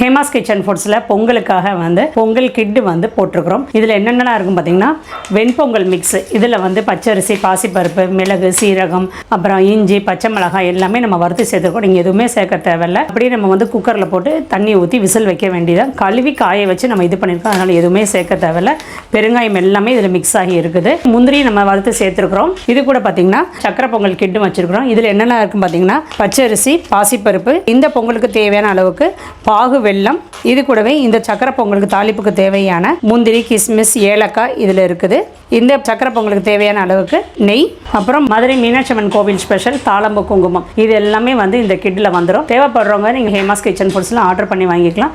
Hema's kitchen ஃபுட்ஸில் பொங்கலுக்காக வந்து பொங்கல் கிட்டு வந்து போட்டிருக்கிறோம். இதில் என்னென்னலாம் இருக்கும் பார்த்தீங்கன்னா வெண்பொங்கல் மிக்ஸ் இதில் வந்து பச்சரிசி பாசிப்பருப்பு மிளகு சீரகம் அப்புறம் இஞ்சி பச்சை மிளகாய் எல்லாமே நம்ம வறுத்து சேர்த்துருக்கோம் நீங்கள் எதுவுமே சேர்க்க தேவையில்ல. அப்படியே நம்ம வந்து குக்கரில் போட்டு தண்ணி ஊற்றி விசில் வைக்க வேண்டியதான் கழுவி காய வச்சு நம்ம இது பண்ணியிருக்கோம் அதனால் எதுவுமே சேர்க்க தேவையில்ல. பெருங்காயம் எல்லாமே இதில் மிக்ஸ் ஆகி இருக்குது. முந்திரி நம்ம வறுத்து சேர்த்துருக்குறோம். இது கூட பார்த்தீங்கன்னா சக்கரை பொங்கல் கிட்டும் வச்சுருக்குறோம். இதில் என்னென்ன இருக்கும் பார்த்தீங்கன்னா பச்சரிசி பாசிப்பருப்பு இந்த பொங்கலுக்கு தேவையான அளவுக்கு பாகு வெள்ளம். இது கூடவே இந்த சக்கரை பொங்கலுக்கு தாளிப்புக்கு தேவையான முந்திரி கிஸ்மிஸ் ஏலக்காய் இதில் இருக்குது. இந்த சக்கரை பொங்கலுக்கு தேவையான அளவுக்கு நெய் அப்புறம் மதுரை மீனாட்சி அம்மன் கோவில் ஸ்பெஷல் தாளம்பு குங்குமம். இது எல்லாமே வந்து இந்த கிட்டில் வந்துடும் தேவைப்படுறவங்க நீங்கள் ஹேமாஸ் கிச்சன் ஃபுட்ஸ்லாம் ஆர்டர் பண்ணி வாங்கிக்கலாம்.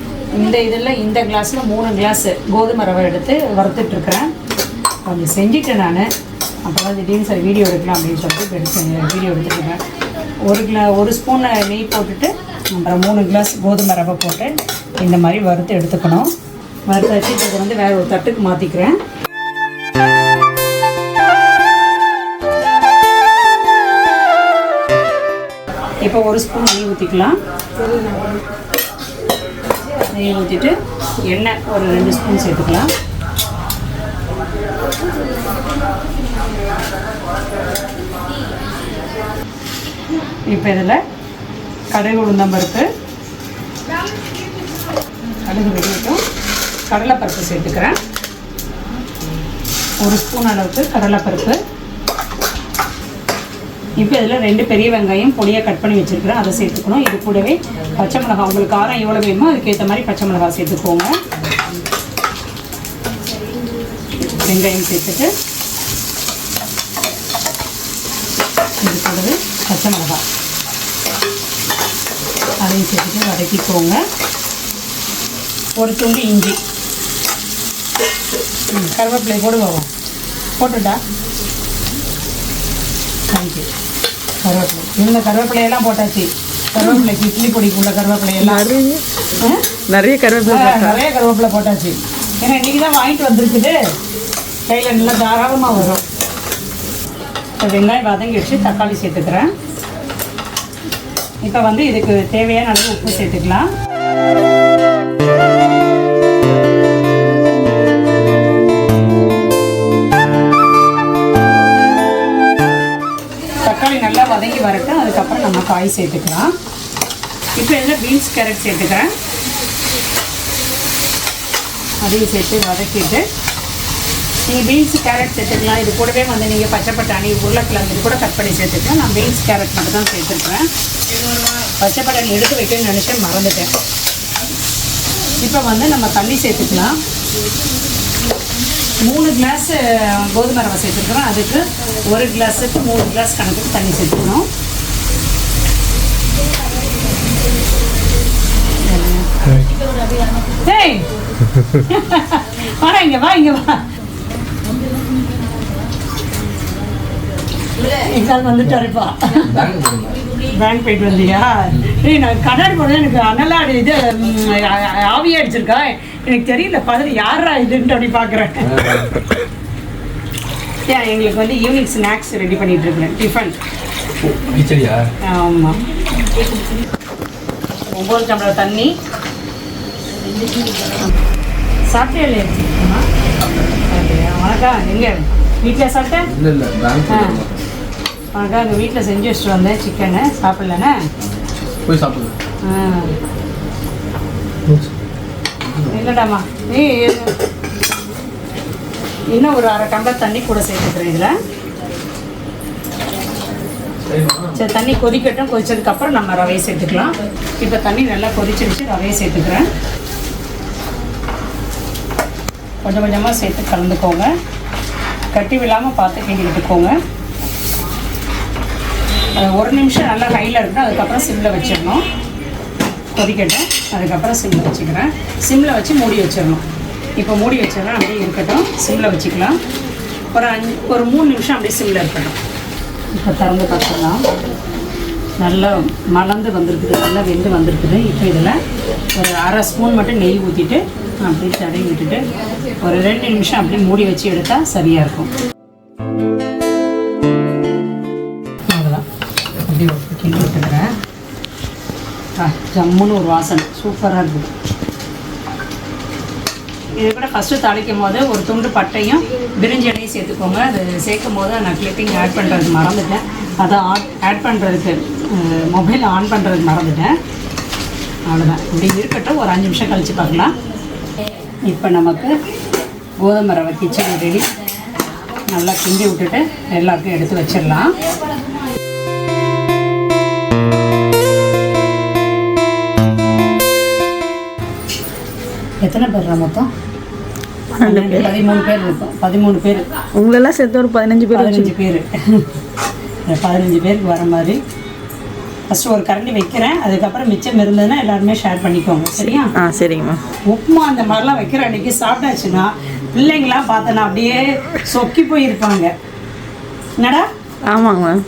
இந்த இதில் இந்த கிளாஸில் மூணு கிளாஸ் கோதுமை ரவை எடுத்து வறுத்துட்ருக்குறேன். கொஞ்சம் செஞ்சுட்டேன் நான். அப்புறம் திடீர்னு சரி வீடியோ எடுக்கலாம் அப்படின்னு சொல்லிட்டு இப்ப எடுத்து வீடியோ எடுத்துருக்கேன் ஒரு கிலா ஒரு ஸ்பூன் நெய் போட்டுட்டு அப்புறம் மூணு கிளாஸ் கோதுமை ரவை போட்டு இந்த மாதிரி வறுத்து எடுத்துக்கணும். வறுத்து வச்சுட்டு இதை வந்து வேறு ஒரு தட்டுக்கு மாற்றிக்கிறேன் இப்போ ஒரு ஸ்பூன் நெய் ஊற்றிக்கலாம் நெய் ஊற்றிட்டு எண்ணெய் ஒரு ரெண்டு ஸ்பூன் சேர்த்துக்கலாம். இப்போ இதில் கடலை உளுந்தம்பருப்பு கடுகு வெடிவிட்டும் கடலைப்பருப்பு சேர்த்துக்கிறேன். ஒரு ஸ்பூன் அளவுக்கு கடலைப்பருப்பு. இப்போ இதில் ரெண்டு பெரிய வெங்காயம் பொடியாக கட் பண்ணி வச்சுருக்கிறேன். அதை சேர்த்துக்கணும். இது கூடவே பச்சை மிளகாய். உங்களுக்கு காரம் எவ்வளோ வேணுமோ அதுக்கேற்ற மாதிரி பச்சை மிளகாய் சேர்த்துக்கோங்க. வெங்காயம் சேர்த்துட்டு இது கூடவே பச்சை மிளகாய். அதையும் சேர்த்துட்டு வதக்கிக்கோங்க. ஒரு துண்டு இஞ்சி. கருவேப்பிலை போடுவோம். போட்டுட்டா? தேங்க்யூ கருவேப்பிலை. இந்த கருவேப்பிலையெல்லாம் போட்டாச்சு. கருவேப்பிலைக்கு இட்லி பொடிக்குள்ள கருவேப்பிலையெல்லாம். ஆ? நிறைய கருவேப்பிலை நிறைய கருவேப்பிலை போட்டாச்சு. ஏன்னா இன்னைக்கு தான் வாங்கிட்டு வந்திருக்குது. கையில் நல்லா தாராளமாக வரும். இப்போ வெங்காயம் வதங்கி வச்சு தக்காளி சேர்த்துக்கிறேன். இப்போ வந்து இதுக்கு தேவையான அளவு உப்பு சேர்த்துக்கலாம். வதங்கி வரட்டும். அதுக்கப்புறம் நம்ம காய் சேர்த்துக்கலாம். இப்போ இதில் பீன்ஸ் கேரட் சேர்த்துக்கிறேன். அதையும் சேர்த்து வதக்கிட்டு. நீங்கள் பீன்ஸ் கேரட் சேர்த்துக்கலாம். இது கூடவே வந்து நீங்கள் பச்சை பட்டாணி உருளைக்கிழங்கு இது கூட கட் பண்ணி சேர்த்துக்கலாம். நான் பீன்ஸ் கேரட் மட்டும் தான் சேர்த்துருக்கேன் பச்சை பட்டாணி எடுத்து வைக்கணும்னு நினச்சேன் மறந்துட்டேன். இப்போ வந்து நம்ம தண்ணி சேர்த்துக்கலாம். மூணு கிளாஸ் கோதுமை ரவை சேர்த்துருக்குறோம். அதுக்கு ஒரு கிளாஸுக்கு மூணு கிளாஸ் கணக்குக்கு தண்ணி சேர்த்துக்கணும். டேய் வாடா இங்க வா இங்க வா. எங்கால் வந்துட்டாருப்பா பேங்க் போயிட்டு வந்தியா? ஏய் நான் கண்ணாடி போனது எனக்கு அனலாடி இது ஆவியா அடிச்சிருக்கா. எனக்கு தெரியல பதில் யாரா இதுன்ட்டு அப்படி பார்க்குறேன் ஏன் எங்களுக்கு வந்து ஈவினிங் ஸ்நாக்ஸ் ரெடி பண்ணிட்டு இருக்கிறேன். டிஃபன் கிச்சடியா? ஆமாம் ஒம்பது டம்ளர் தண்ணி. சாப்பிட்டே இல்லையா? வணக்கம் எங்கே? வீட்டில் சாப்பிட்டேன் இல்ல வணக்கம் எங்கள் வீட்டில் செஞ்சு வச்சுட்டு வந்தேன். சிக்கனு சாப்பிட்லண்ணே போய் சாப்பிடுங்க ஆ. இல்லைடாமா நீ இன்னும் ஒரு அரை டம்ளர் தண்ணி கூட சேர்த்துக்கிறேன் இதில். சரி தண்ணி கொதிக்கட்டும். கொதிச்சதுக்கப்புறம் நம்ம ரவையை சேர்த்துக்கலாம். இப்போ தண்ணி நல்லா கொதிச்சிருச்சு ரவையை சேர்த்துக்கிறேன். கொஞ்சம் கொஞ்சமாக சேர்த்து கலந்துக்கோங்க. கட்டி விழாமல் பார்த்து கிண்டிக்கிட்டுக்கோங்க அது ஒரு நிமிஷம் நல்லா ஹையில் இருக்கணும். அதுக்கப்புறம் சிம்மில் வச்சிடணும். கொதிக்கட்டும். அதுக்கப்புறம் சிம்மில் வச்சுக்கிறேன். சிம்மில் வச்சு மூடி வச்சிடணும். இப்போ மூடி வச்சிடலாம் அப்படியே இருக்கட்டும். சிம்மில் வச்சுக்கலாம். ஒரு அஞ்சு ஒரு மூணு நிமிஷம் அப்படியே சிம்மில் இருக்கட்டும். இப்போ திறந்து பார்த்துடலாம். நல்லா மலர்ந்து வந்திருக்குது. நல்லா வெந்து வந்திருக்குது. இப்போ இதில் ஒரு அரை ஸ்பூன் மட்டும் நெய் ஊற்றிட்டு அப்படியே தடவி விட்டுட்டு ஒரு ரெண்டு நிமிஷம் அப்படியே மூடி வச்சு எடுத்தால் சரியாக இருக்கும். ஜம்முன்னு ஒரு வாசனை. சூப்பராக இருக்குது. இது கூட ஃபஸ்ட்டு தாளிக்கும் போது ஒரு துண்டு பட்டையும் பிரிஞ்சி இலையும் சேர்த்துக்கோங்க. அது சேர்க்கும் போது நான் கிளிப்பிங் ஆட் பண்ணுறது மறந்துட்டேன். அதை ஆட் ஆட் பண்ணுறதுக்கு மொபைல் ஆன் பண்ணுறது மறந்துட்டேன். அவ்வளோதான் இப்படி இருக்கட்டும். ஒரு அஞ்சு நிமிஷம் கழித்து பார்க்கலாம். இப்போ நமக்கு கோதுமை ரவை கிச்சடி ரெடி நல்லா கிண்டி விட்டுட்டு எல்லாருக்கும் எடுத்து வச்சிடலாம். எத்தனை பேர் மொத்தம்? பதிமூணு பேர் இருக்கும். பதிமூணு பேர். உங்களெல்லாம் சேர்த்து ஒரு பதினஞ்சு பேர் பதினஞ்சு பேர். பதினஞ்சு பேருக்கு வர மாதிரி. ஃபஸ்ட்டு ஒரு கரண்டி வைக்கிறேன். அதுக்கப்புறம் மிச்சம் இருந்ததுன்னா எல்லாருமே ஷேர் பண்ணிக்கோங்க. சரியா? ஆ சரிங்கம்மா உப்புமா அந்த மாதிரிலாம் வைக்கிற அன்னைக்கு சாப்பிட்டாச்சுன்னா பிள்ளைங்களாம் பார்த்தனா அப்படியே சொக்கி போயிருப்பாங்க. என்னடா? ஆமாங்க மேம்.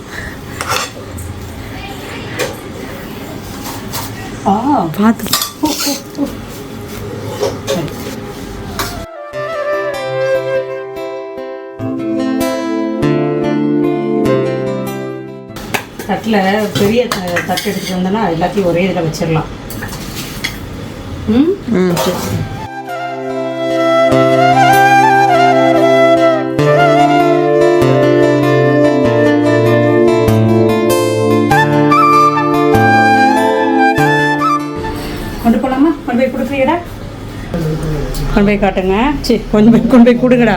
ஆ. பார்த்து. தட்டில் பெரிய தட்டு எடுத்துட்டு வந்தோன்னா எல்லாத்தையும் ஒரே இதில் வச்சிடலாம். ம்? ம். சரி. கொண்டு போய் காட்டுங்க. சரி கொஞ்சம் போய் கொண்டு போய் கொடுங்கடா.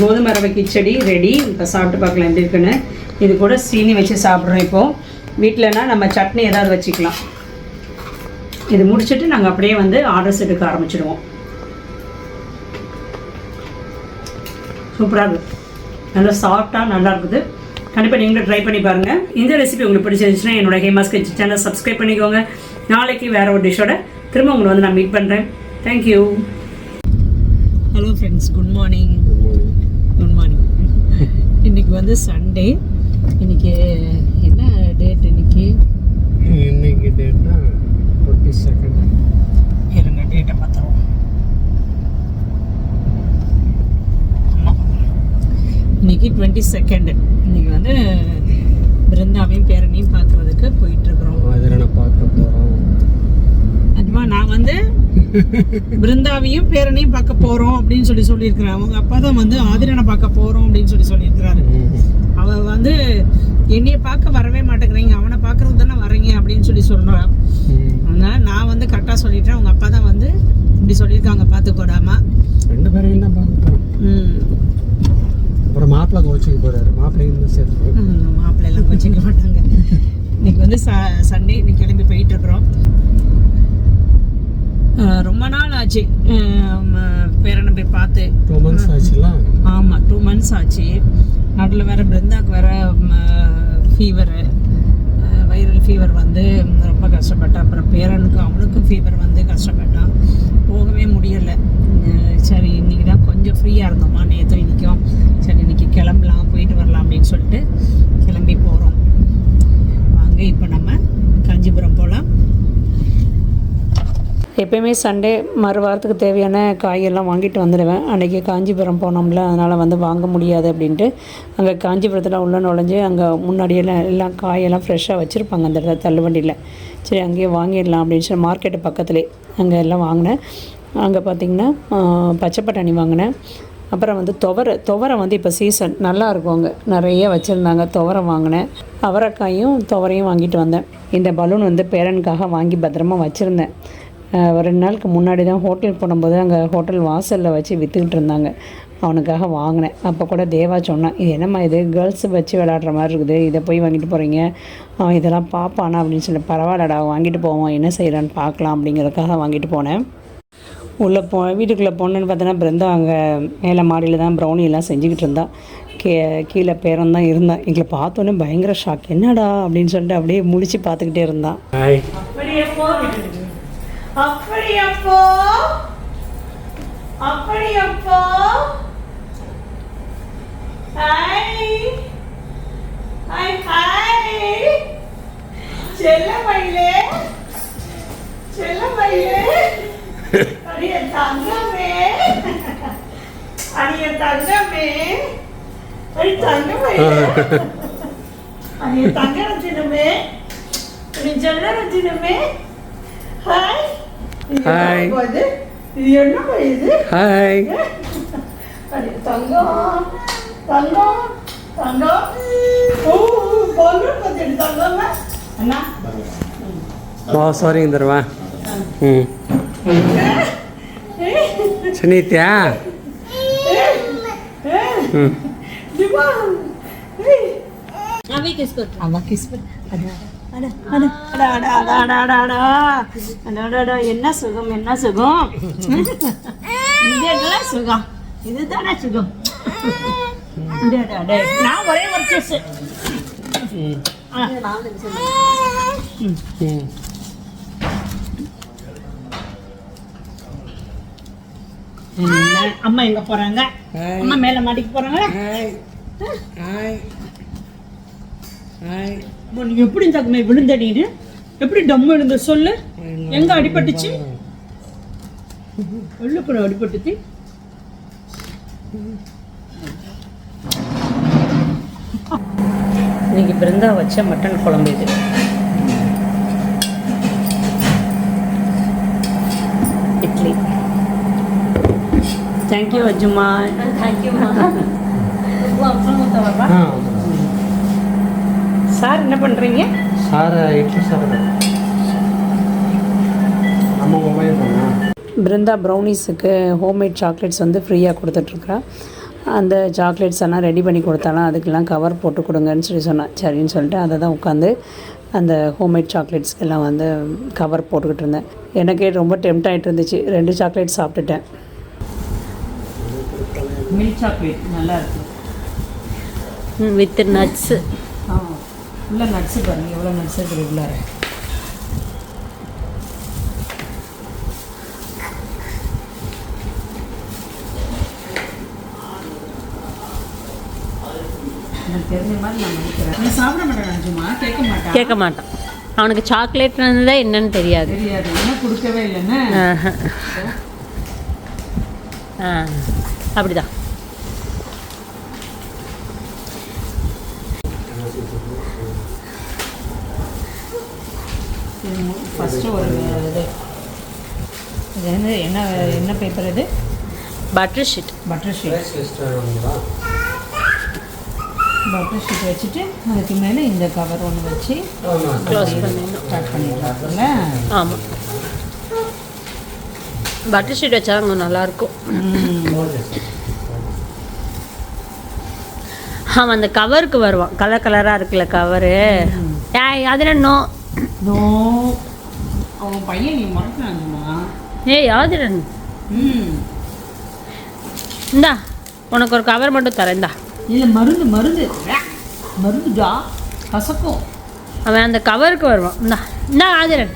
கோதுமை ரவை கிச்சடி ரெடி இப்போ சாப்பிட்டு பார்க்கலாம் எப்படி இருக்குன்னு. இது கூட சீனி வச்சு சாப்பிட்றோம் இப்போது வீட்டிலனா நம்ம சட்னி ஏதாவது வச்சுக்கலாம். இது முடிச்சுட்டு நாங்கள் அப்படியே வந்து ஆர்டர்ஸ் எடுக்க ஆரம்பிச்சிடுவோம். சூப்பராக இருக்குது நல்லா சாஃப்டாக நல்லா இருக்குது. கண்டிப்பாக நீங்களும் ட்ரை பண்ணி பாருங்கள் இந்த ரெசிபி உங்களுக்கு பிடிச்சிருந்துச்சுன்னா என்னோட ஹேமாஸ் கிச்சன் சேனல் சப்ஸ்கிரைப் பண்ணிக்கோங்க. நாளைக்கு வேற ஒரு டிஷ்ஷோட திரும்ப உங்களை வந்து நான் மீட் பண்ணுறேன் thank you hello friends good morning good morning இன்னைக்கு வந்து சண்டே இன்னைக்கு என்ன டேட் இன்னைக்கு? இன்னைக்கு டேட்டா டுவெண்ட்டி செகண்ட் இருங்க டேட்டை பார்த்துருவோம். இன்னைக்கு டுவெண்ட்டி செகண்டு இன்னைக்கு வந்து பிருந்தாவையும் பேரனையும் பார்க்குறதுக்கு போயிட்டுருக்குறோம் அதில் பார்க்க போகிறோம் அதுமா நான் வந்து பிருந்தாவையும் பேரனையும் பார்க்க போகிறோம் அப்படின்னு சொல்லி சொல்லியிருக்கிறேன் அவங்க அப்பா தான் வந்து ஆதிரனை பார்க்க போகிறோம் அப்படின்னு சொல்லி சொல்லியிருக்கிறாரு. அவ வந்து என்னைய பார்க்க வரவே மாட்டேங்கிறீங்க. அவனை பார்க்கறது தானே வரீங்க அப்படின்னு சொல்லி சொல்கிறான் அதனால நான் வந்து கரெக்டாக சொல்லிட்டேன். அவங்க அப்பா தான் வந்து இப்படி சொல்லியிருக்காங்க. பார்த்துக்கோடாமா. ரெண்டு பேரையும் தான் பார்க்க போகிறோம் அப்புறம் மாப்பிள்ளை கோச்சிக்கு போகிறாரு மாப்பிள்ளையும் சேர்த்து மாப்பிள்ளை எல்லாம் வச்சுக்க மாட்டாங்க. இன்னைக்கு வந்து ச சண்டே இன்னைக்கு கிளம்பி போயிட்டு இருக்கிறோம். ரொம்ப நாள் ஆச்சு. பேரனை போய் பார்த்து. டூ மந்த்ஸ் ஆச்சுலாம் ஆமாம் டூ மந்த்ஸ் ஆச்சு. நடுவில் வேற பிருந்தாக்கு வேற ஃபீவரு வைரல் ஃபீவர் வந்து ரொம்ப கஷ்டப்பட்டான் அப்புறம் பேரனுக்கு அவனுக்கும் ஃபீவர் வந்து கஷ்டப்பட்டான். போகவே முடியலை. சரி இன்னைக்கு தான் கொஞ்சம் ஃப்ரீயாக இருந்தோமா? நேற்று இன்னைக்கும். சரி இன்னைக்கு கிளம்பலாம் போயிட்டு வரலாம் அப்படின்னு சொல்லிட்டு கிளம்பி போகிறோம் வாங்க இப்போ நம்ம காஞ்சிபுரம் போகலாம் எப்பயுமே சண்டே மறு வாரத்துக்கு தேவையான காயெல்லாம் வாங்கிட்டு வந்துடுவேன். அன்றைக்கி காஞ்சிபுரம் போனோம்ல அதனால் வந்து வாங்க முடியாது அப்படின்ட்டு அங்கே காஞ்சிபுரத்தில் உள்ள நுழைஞ்சு அங்கே முன்னாடியெல்லாம் எல்லாம் காயெல்லாம் ஃப்ரெஷ்ஷாக வச்சுருப்பாங்க அந்த இடத்துல தள்ளுவண்டியில். சரி அங்கேயே வாங்கிடலாம் அப்படின்னு சொல்லி மார்க்கெட்டு பக்கத்துலேயே அங்கே எல்லாம் வாங்கினேன். அங்கே பார்த்திங்கன்னா பச்சை பட்டாணி வாங்கினேன். அப்புறம் வந்து துவரை துவரை வந்து இப்போ சீசன் நல்லா இருக்கும் அங்கே. நிறைய வச்சுருந்தாங்க துவரை வாங்கினேன். அவரைக்காயும் துவரையும் வாங்கிட்டு வந்தேன். இந்த பலூன் வந்து பேரனுக்காக வாங்கி பத்திரமா வச்சுருந்தேன். ரெண்டு நாளுக்கு முன்னாடி தான் ஹோட்டல் போடும்போது அங்கே ஹோட்டல் வாசலில் வச்சு விற்றுக்கிட்டு இருந்தாங்க. அவனுக்காக வாங்கினேன். அப்போ கூட தேவா சொன்னான் இது என்னம்மா இது? கேர்ள்ஸ் வச்சு விளையாடுற மாதிரி இருக்குது. இதை போய் வாங்கிட்டு போகிறீங்க அவன் இதெல்லாம் பார்ப்பானா அப்படின்னு சொல்லி பரவாயில்லடா வாங்கிட்டு போவான் என்ன செய்கிறான்னு பார்க்கலாம். அப்படிங்கிறதுக்காக வாங்கிட்டு போனேன். உள்ளே போ வீட்டுக்குள்ளே போனேன்னு பார்த்தோன்னா பிருந்தா அங்கே மேலே மாடியில் தான் ப்ரௌனி எல்லாம் செஞ்சுக்கிட்டு இருந்தா. கே கீழே பேரன் தான் இருந்தான் எங்களை பார்த்தோன்னே பயங்கர ஷாக் என்னடா? அப்படின்னு சொல்லிட்டு அப்படியே முழிச்சு பார்த்துக்கிட்டே இருந்தான். அப்படி அப்போ அப்படி அப்போ ஹாய் ஹாய் ஹாய். செல்ல மயிலே செல்ல மயிலே அடிய தங்கமே அடிய தங்கமே. அடி தங்க அடிய தங்க ரத்தினமே அடி செல்ல ரத்தினமே ஹாய். ஹாய் இது என்ன இது? ஹாய் தங்கம். தங்கம். தங்கம். ஓ பல்லுன்னு பார்த்துட்டு அதான். என்ன சுகம் என்ன சுகம் இதெல்லாம் சுகம் இதுதானே சுகம் நான் ஒரே ஒரு சீஸ் அம்மா எங்க போறாங்க அம்மா மேல மாட்டிக்கு போறாங்களா நீ எப்படி தகுமை விழுந்தடின்னு எப்படி டம் விழுந்த சொல்லு? எங்க அடிபட்டுச்சு? உள்ளுக்குள்ள அடிபட்டுச்சு. இன்னைக்கு பிருந்தா வச்ச மட்டன் குழம்பு இது. இட்லி. தேங்க்யூ அஜுமா. थैंक சார் என்ன பண்ணுறீங்க சார் இட்லி சாப்பிட்றேன் நம்ம மொபைல் பிருந்தா ப்ரௌனிஸுக்கு ஹோம்மேட் சாக்லேட்ஸ் வந்து ஃப்ரீயாக கொடுத்துட்ருக்குறான் அந்த சாக்லேட்ஸ் எல்லாம் ரெடி பண்ணி கொடுத்தாலும் அதுக்கெல்லாம் கவர் போட்டு கொடுங்கன்னு சொல்லி சொன்னேன் சரின்னு சொல்லிட்டு அதை தான் உட்காந்து அந்த ஹோம்மேட் சாக்லேட்ஸ்க்கெல்லாம் வந்து கவர் போட்டுக்கிட்டு இருந்தேன். எனக்கே ரொம்ப டெம்ட் ஆகிட்டு இருந்துச்சு. ரெண்டு சாக்லேட் சாப்பிட்டுட்டேன். மில்க் சாக்லேட் நல்லா இருக்கும் வித் நட்ஸு உள்ள நட்ஸு பாருங்கள் எவ்வளோ நட்ஸ் இருக்குது உள்ளார கேட்க மாட்டான். அவனுக்கு சாக்லேட் சாக்லேட்ன்றதே என்னன்னு தெரியாது. கொடுக்கவே அப்படிதான். ஃபஸ்ட்டு ஒரு இது. இது. வந்து என்ன என்ன பேப்பர் இது? Butter sheet butter sheet butter sheet வச்சுட்டு அதுக்கு மேலே இந்த கவர் ஒன்று வச்சு ஆமாம் க்ளோஸ் பண்ணிடணும். ஸ்டார்ட் பண்ணிடுறாங்கல்ல ஆமாம் பட்டர் ஷீட் வச்சா கொஞ்சம் நல்லாயிருக்கும் அவன் அந்த கவருக்கு வருவான். கலர் கலராக இருக்குல்ல கவரு ஏய் அது நோ நோ அவன் பையன் நீ மறக்கிறாங்கம்மா ஏய் யாதிர ம். இந்தா உனக்கு ஒரு கவர் மட்டும் தரேன் இந்தா. இல்லை மருந்து மருந்து. மருந்துடா கசக்கும். அவன் அந்த கவருக்கு வருவான். இந்தா இந்தா ஆதிரன்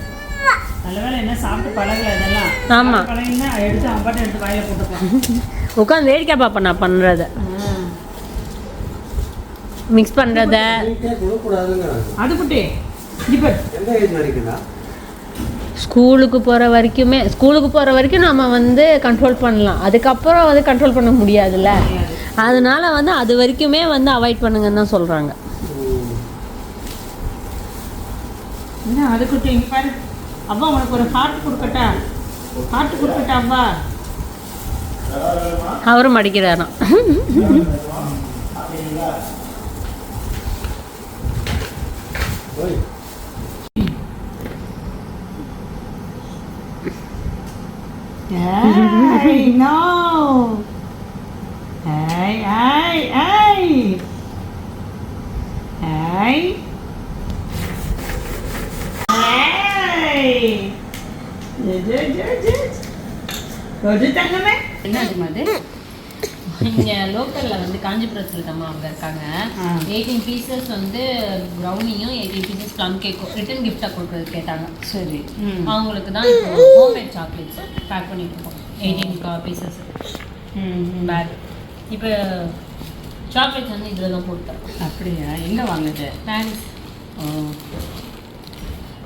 நல்ல வேளை என்ன சாப்பிட்டு பழகல இதெல்லாம். ஆமா. பழகினா எடுத்து அவன் பாட்டு எடுத்து வாயில போட்டுப்பான் உட்காந்து வேடிக்கை பார்ப்பேன் நான் பண்ணுறத மிக்ஸ் பண்ணுறத நீட்டே கொடுக்கூடாதுங்கிறாங்க அது குட்டி இப்போ எந்த ஏஜ் வரைக்கும்டா ஸ்கூலுக்கு போகிற வரைக்குமே ஸ்கூலுக்கு போகிற வரைக்கும் நம்ம வந்து கண்ட்ரோல் பண்ணலாம். அதுக்கப்புறம் வந்து கண்ட்ரோல் பண்ண முடியாதுல்ல? அதனால வந்து அது வரைக்குமே வந்து அவாய்ட் பண்ணுங்கன்னு தான் சொல்கிறாங்க என்ன அது குட்டி இங்க பாரு அப்பா உனக்கு ஒரு ஹார்ட் கொடுக்கட்டா? ஹார்ட் கொடுக்கட்டா அப்பா அவரும் மடிக்கிறாராம். ஓய். Ai, no. Ai, ai, ai. Ai. Ai. Good, good, good, good. Go to the next. இங்கே லோக்கலில் வந்து காஞ்சிபுரத்தில் தான் அவங்க இருக்காங்க. எயிட்டீன் பீசஸ் வந்து ப்ரௌனியும் எயிட்டீன் பீசஸ் ப்ளம் கேக்கும் ரிட்டன் கிஃப்டாக கொடுக்குறது கேட்டாங்க. சரி. அவங்களுக்கு தான் இப்போ ஹோம்மேட் சாக்லேட்ஸ் பேக் பண்ணிட்டு இருக்கோம். எயிட்டீன் பீசஸ் ம் பேக் இப்போ சாக்லேட்ஸ் வந்து இதில் தான் போட்டேன் அப்படியா? எங்கே வாங்குது? Paris oh.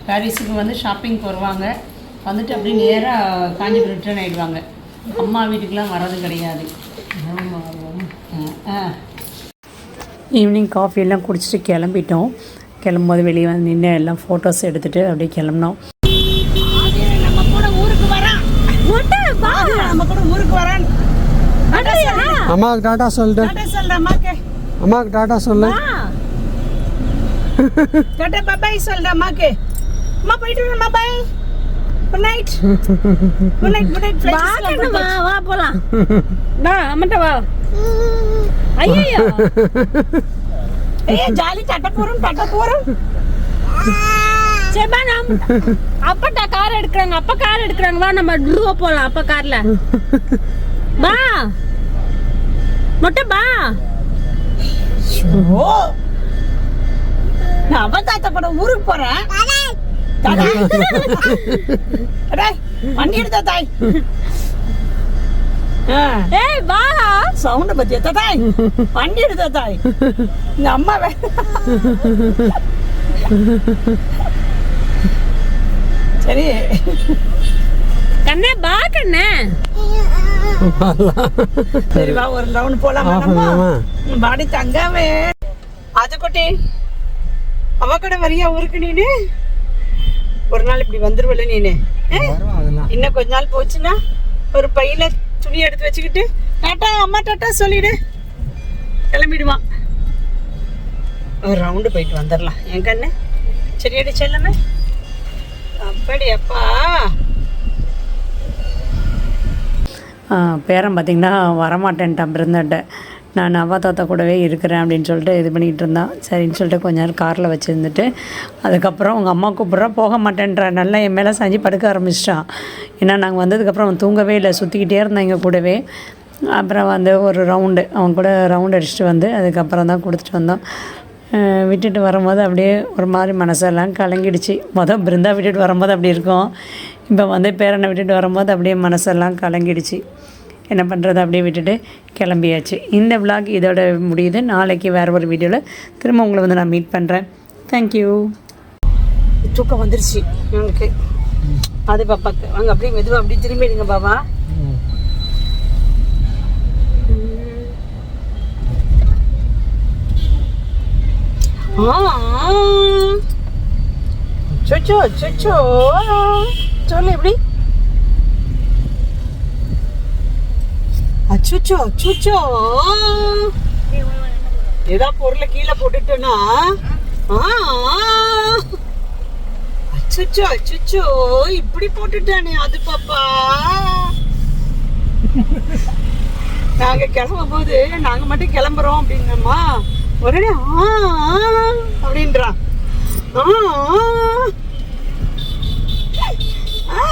பாரிஸுக்கு வந்து ஷாப்பிங் வருவாங்க வந்துட்டு அப்படியே நேராக காஞ்சிபுரம் ரிட்டர்ன் ஆயிடுவாங்க. அம்மா வீட்டுக்கெலாம் வர்றது கிடையாது. ஈவினிங் காஃபியெல்லாம் குடிச்சிட்டு கிளம்பிட்டோம். கிளம்பும்போது வெளியே வந்து நின்று எல்லாம் ஃபோட்டோஸ் எடுத்துகிட்டு அப்படியே கிளம்பினோம். நம்ம கூட ஊருக்கு வரான் நம்ம கூட ஊருக்கு வரான் அம்மாவுக்கு டாட்டா அம்மாக்கு அம்மாவுக்கு டாட்டா சொல்லு. டாட்டா பாபாய் சொல்கிறேன் அம்மாக்கு அம்மா போயிட்டு வரேன் bye good night good night good night வா வா போலாம். வா அம்மட்ட வா. ஐயோ ஏய் ஜாலி தட்ட போறோம் தட்ட போறோம். சரி வா நாம் அப்பட்டா கார் எடுக்கிறாங்க அப்பா கார் எடுக்கிறாங்க. வா நம்ம ட்ரூவா போலாம் அப்பா கார்ல வா. மொட்டை ஓ நான் அவன் தாத்தா ஊருக்கு போறேன். வண்டி எடுத்தா தாய். ஏய் வா சவுண்ட பத்தியா? தாய் வண்டி எடுத்தா தாய் இந்த அம்மா சரி. கண்ணே வா கண்ணே. சரி வா ஒரு ரவுண்ட் போலாமா? பாடி தங்கவே. அது குட்டி அவ கூட வரியா ஊருக்கு நீனு? ஒரு நாள் இப்படி வந்துருவல நீனு? இன்னும் கொஞ்ச நாள் போச்சுன்னா ஒரு பையில துணி எடுத்து வச்சுக்கிட்டு டாட்டா அம்மா டாட்டா சொல்லிடு. கிளம்பிடுவான் ஒரு ரவுண்டு போயிட்டு வந்துடலாம். என் கண்ணு. சரியாடி செல்லமே. அப்படி அப்பா பேரன் பார்த்திங்கன்னா வரமாட்டேன்ட்டான் பிறந்தாட்ட நான் அவ்வா தாத்தா கூடவே இருக்கிறேன் அப்படின்னு சொல்லிட்டு இது பண்ணிகிட்டு இருந்தான் சரின்னு சொல்லிட்டு கொஞ்ச நேரம் காரில் வச்சுருந்துட்டு அதுக்கப்புறம் உங்கள் அம்மா கூப்பிட்றா போக மாட்டேன்றா. நல்லா என் மேலே சாஞ்சி படுக்க ஆரம்பிச்சிட்டான் ஏன்னா நாங்கள் வந்ததுக்கப்புறம் அவன் தூங்கவே இல்லை சுற்றிக்கிட்டே இருந்தான் எங்கள் கூடவே. அப்புறம் வந்து ஒரு ரவுண்டு அவன் கூட ரவுண்ட் அடிச்சுட்டு வந்து அதுக்கப்புறம் தான் கொடுத்துட்டு வந்தோம். விட்டுட்டு வரும்போது அப்படியே ஒரு மாதிரி மனசெல்லாம் கலங்கிடுச்சு. மொதல் பிருந்தா விட்டுட்டு வரும்போது அப்படி இருக்கும். இப்போ வந்து பேரனை விட்டுட்டு வரும்போது அப்படியே மனசெல்லாம் கலங்கிடுச்சு. என்ன பண்ணுறது அப்படியே விட்டுட்டு கிளம்பியாச்சு. இந்த விளாக் இதோட முடியுது. நாளைக்கு வேறு ஒரு வீடியோவில் திரும்ப உங்களை வந்து நான் மீட் பண்ணுறேன் தேங்க்யூ தூக்கம் வந்துருச்சு எனக்கு அது பாப்பாக்கு வாங்க அப்படியே மெதுவாக அப்படியே திரும்பிடுங்க பாபா சொச்சோ சொச்சோ சொல்லு எப்படி? அச்சுச்சோ அச்சுச்சோ ஏதா பொருளை கீழே போட்டுட்டோன்னா? ஆ, அச்சுச்சோ அச்சுச்சோ இப்படி போட்டுட்டானே அது பாப்பா. நாங்க கிளம்பும் போது நாங்க மட்டும் கிளம்புறோம் அப்படின்னம்மா. உடனே ஆ ஆ, அப்படின்றான். ஆ, ஆ.